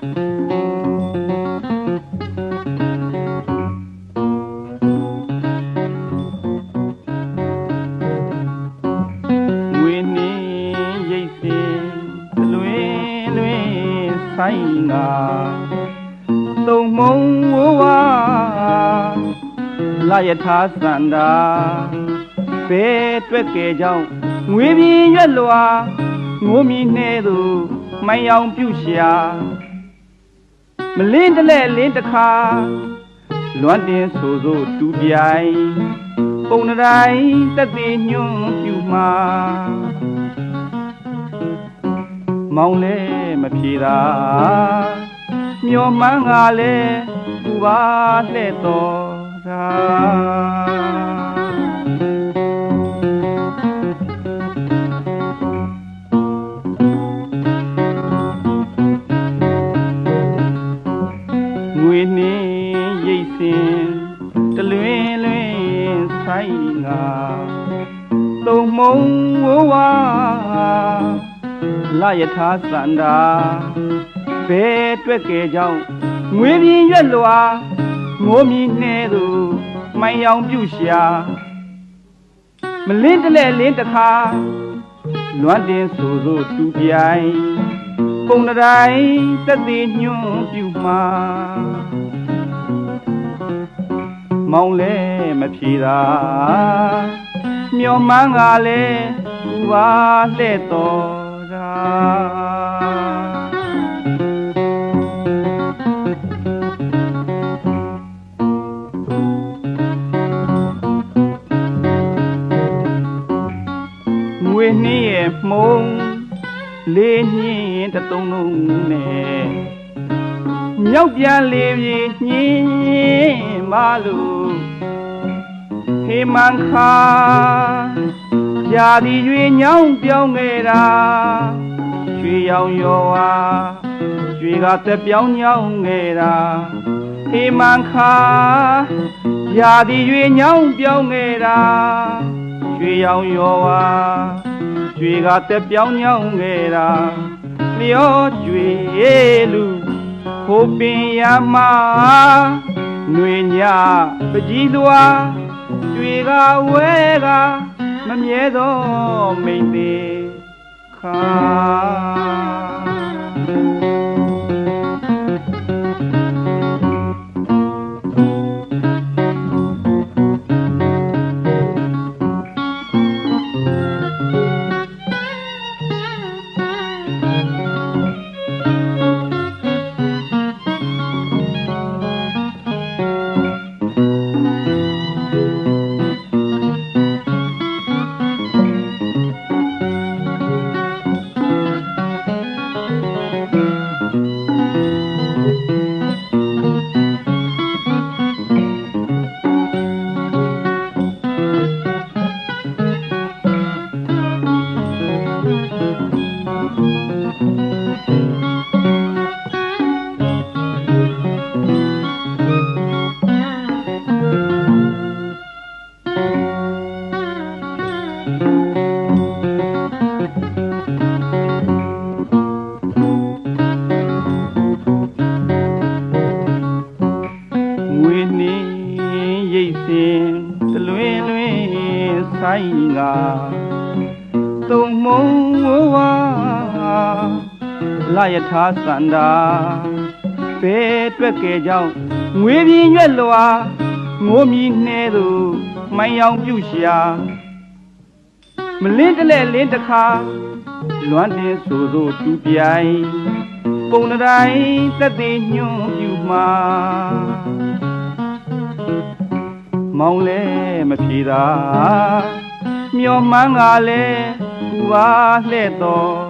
ဆိုင်ငါသုံးမုံဝဝလာယထာစန္ဒာဘဲတွက်ကဲကြောင့်ငွေပြင်းရွက်လွာငိုမီနှဲသူမိုင်အောင်ပြုရှာ မလင်းတလဲလင်းတခါလွမ်းတင်ဆိုဆိုတူပြိုင်ပုံနတိုင်းတက်သေးညွန့်ပြူမှာမောင်လဲမဖြေတာမျောမှန်းကလည်းသူပါလှဲ့တော်တာ လာယထာစန္ဒာဘဲတွက်ကဲကြောင့်ငွေပြင်းရွက်လွာငိုမီနှဲသူမိုင်အောင်ပြုရှာမလင်းတလဲလင်းတခါလွမ်းတင်ဆိုဆိုတူပြိုင်ပုံနတိုင်းတက်သေးညွန့်ပြူမှာမောင်လဲမဖြေတာမျောမှန်းကလည်းသူပါလှဲ့တော်တာ မှုံးလေးညင်းတတုံးလုံးနဲ့မြောက်ပြန်လေပြေညင်းမလို့ဟေမန်ခါရာဒီရွေညောင်းပြောင်းခဲ့တာရွှေရောင်ရောဝါရွှေကသက်ပြောင်းညောင်းခဲ့တာဟေမန်ခါရာဒီရွေညောင်းပြောင်းခဲ့တာ ရွှေရောင်ရောဝါရွှေကသက်ပြောင်းညောင်းခဲ့တာလျောကျွေလူခိုးပင်ရမຫນွေညပကြီးလွာကျွေကဝဲကမမြဲသောမိန်သေးခါ ဆိုင်ကသုံးမုံဝဝ လာယထာစန္ဒာဘဲတွက်ကဲကြောင့်ငွေပြင်းရွက်လွာငိုမီနှဲသူမိုင်အောင်ပြုရှာမလင်းတလဲလင်းတခါလွမ်းတင်ဆိုဆိုတူပြိုင်ပုံနတိုင်းသက်သေးညွန့်ပြူမှာမောင်လဲမဖြေတာမျောမှန်းကလည်းသူပါလှဲ့တော်တာ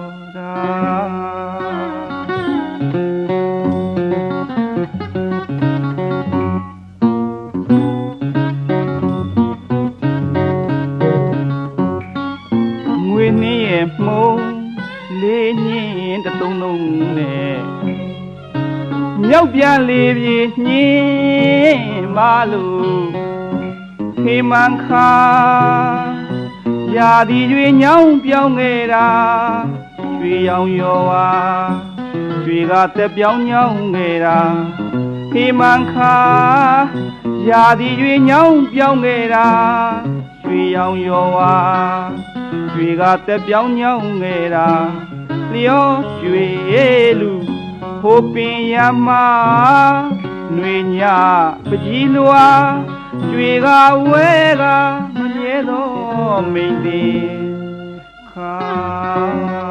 မြောက်ပြန်လေပြေညင်းပါလို့ဖေမန်ခါရာဒီရွေညောင်းပြောင်းခဲ့တာရွှေရောင်ရောဝါရွှေကကတက်ပြောင်းညောင်းခဲ့တာဖေမန်ခါရာဒီရွေညောင်းပြောင်းခဲ့တာရွှေရောင်ရောဝါရွှေကတက်ပြောင်းညောင်းခဲ့တာလျောရွှေလူ ဟိုပင်ရမຫນွေညပကြီးလွာရွှေကဝဲကမမြဲသောမိန်သေးခါ